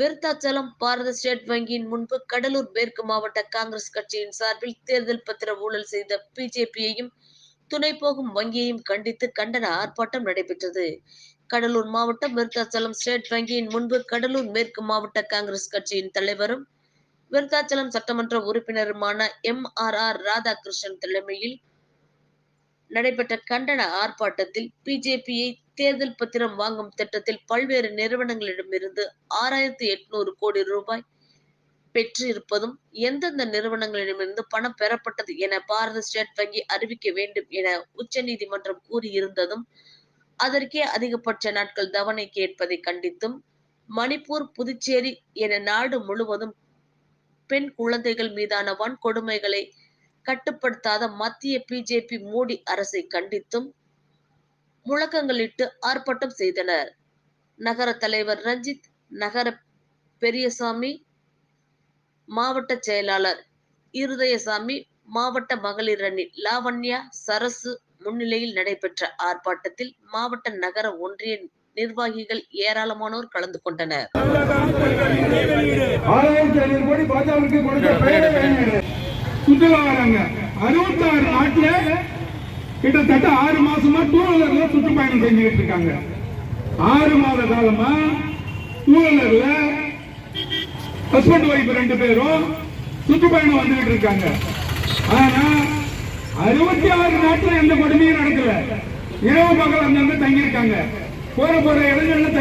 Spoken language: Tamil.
விருத்தாச்சலம் பாரத ஸ்டேட் வங்கியின் முன்பு கடலூர் மேற்கு மாவட்ட காங்கிரஸ் கட்சியின் சார்பில் தேர்தல் பத்திர ஊழல் செய்த பிஜேபியையும் துணை போகும் வங்கியையும் கண்டித்து கண்டன ஆர்ப்பாட்டம் நடைபெற்றது. கடலூர் மாவட்டம் விருத்தாச்சலம் ஸ்டேட் வங்கியின் முன்பு கடலூர் மேற்கு மாவட்ட காங்கிரஸ் கட்சியின் தலைவரும் விருத்தாச்சலம் சட்டமன்ற உறுப்பினருமான எம் ஆர் ஆர் ராதாகிருஷ்ணன் தலைமையில் நடைபெற்ற கண்டன ஆர்ப்பாட்டத்தில் பிஜேபியை தேர்தல் பத்திரம் வாங்கும் திட்டத்தில் பல்வேறு நிறுவனங்களிடமிருந்து ஆறாயிரத்தி எட்நூறு கோடி ரூபாய் பெற்றிருப்பதும் எந்தெந்த நிறுவனங்களிடமிருந்து பணம் பெறப்பட்டது என பாரத ஸ்டேட் வங்கி அறிவிக்க வேண்டும் என உச்சநீதிமன்றம் கூறியிருந்ததும் அதற்கே அதிகபட்ச நாட்கள் தவணை கேட்பதை கண்டித்தும் மணிப்பூர் புதுச்சேரி என நாடு முழுவதும் பெண் குழந்தைகள் மீதான வன்கொடுமைகளை கட்டுப்படுத்தாத மத்திய பிஜேபி மோடி அரசை கண்டித்தும் முழக்கங்களிட்டு ஆர்ப்பாட்டம் செய்தனர். நகர தலைவர் ரஞ்சித் நகர பெரியசாமி மாவட்ட செயலாளர் இருதயசாமி மாவட்ட மகளிர் அணி லாவண்யா சரசு முன்னிலையில் நடைபெற்ற ஆர்ப்பாட்டத்தில் மாவட்ட நகர ஒன்றிய நிர்வாகிகள் ஏராளமானோர் கலந்து கொண்டனர். சுற்றுலா வராங்க அறுபத்தாறு நாட்டுல கிட்டத்தட்ட ஆறு மாசமா டூ வீலர்ல சுற்றுப்பயணம் செஞ்சுக்கிட்டு இருக்காங்க ஆறு மாத காலமா டூ வீலர்ல ஹஸ்பண்ட் ஒய்ஃப் ரெண்டு பேரும் சுற்றுப்பயணம் வந்துகிட்டு இருக்காங்க ஆனா அறுபத்தி ஆறு நாட்டுல எந்த கொடுமையும் நடக்கல. இரவு பகல் அங்கங்க தங்கி இருக்காங்க போற போற இடங்கள்ல தங்கி